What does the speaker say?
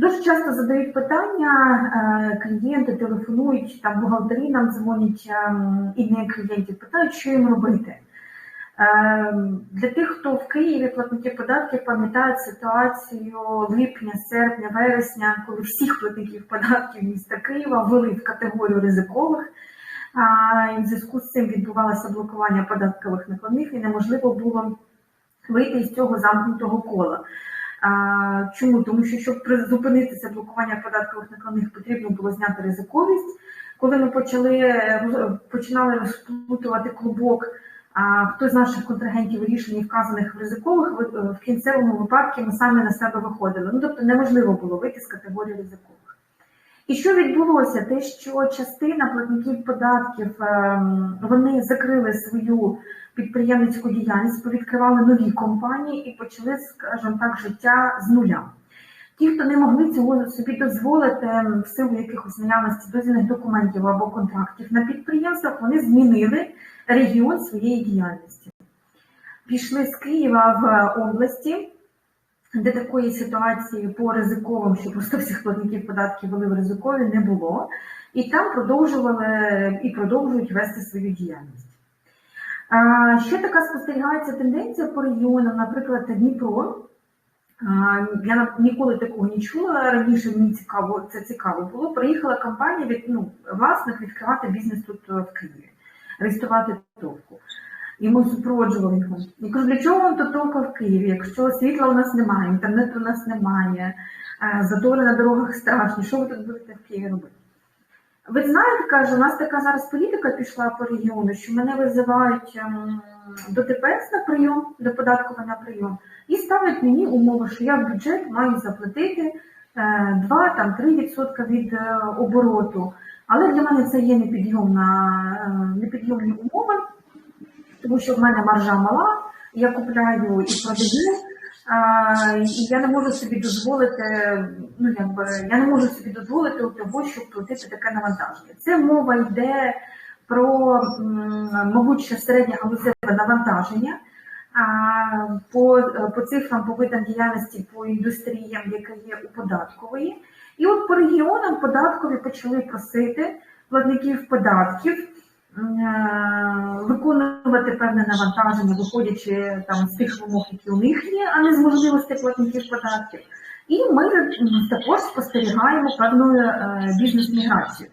Дуже часто задають питання, е, клієнти телефонують, там бухгалтері нам дзвонять ем, і не клієнтів, питають, що їм робити. Ем, Для тих, хто в Києві платники податків пам'ятають ситуацію липня, серпня, вересня, коли всіх платників податків міста Києва ввели в категорію ризикових. І в зв'язку з цим відбувалося блокування податкових накладних і неможливо було вийти з цього замкнутого кола. Чому? Тому що щоб призупинити це блокування податкових накладних, потрібно було зняти ризиковість. Коли ми почали е, починали розплутувати клубок, хто з наших контрагентів рішень вказаних в ризикових, е, в кінцевому випадку ми самі на себе виходили. Ну тобто неможливо було вийти з категорії ризикових. І що відбулося? Те, що частина платників податків ем, вони закрили свою підприємницьку діяльність, повідкривали нові компанії і почали, скажімо так, життя з нуля. Ті, хто не могли цього собі дозволити ем, в силу якихось наявності дозвільних документів або контрактів на підприємствах, вони змінили регіон своєї діяльності. Пішли з Києва в області, де такої ситуації по ризиковим, що просто всіх платників податків вели в ризикові, не було. І там продовжували і продовжують вести свою діяльність. Ще така спостерігається тенденція по регіонам, наприклад, Дніпро. Я ніколи такого не чула. Раніше мені цікаво, це цікаво було. Приїхала компанія від ну, власник відкривати бізнес тут е, в Києві, реєструвати товку. І ми супроводжували його. Я кажу, для чого вам тут в Києві? Якщо світла у нас немає, інтернету у нас немає, е, затори на дорогах страшні, що ви тут будете в Києві робити? Ви знаєте, каже, у нас така зараз політика пішла по регіону, що мене визивають ем, до ДПС на прийом, до податкова на прийом, і ставлять мені умови, що я в бюджет маю заплатити е, 2-3% від е, обороту. Але для мене це є непідйомна, е, непідйомні умови, тому що в мене маржа мала, я купляю і продаю. А, і я не можу собі дозволити, ну якби я не можу собі дозволити того, щоб платити таке навантаження. Це мова йде про, мабуть, ще середнє галузеве навантаження. А по, по цифрам, по видам діяльності, по індустріям, яка є у податкової. І от по регіонам податкові почали просити платників податків е, виконувати певне навантаження, виходячи там з тих вимог, які у них є, а не з можливостей платників податків. І ми також спостерігаємо певну е, бізнес-міграцію.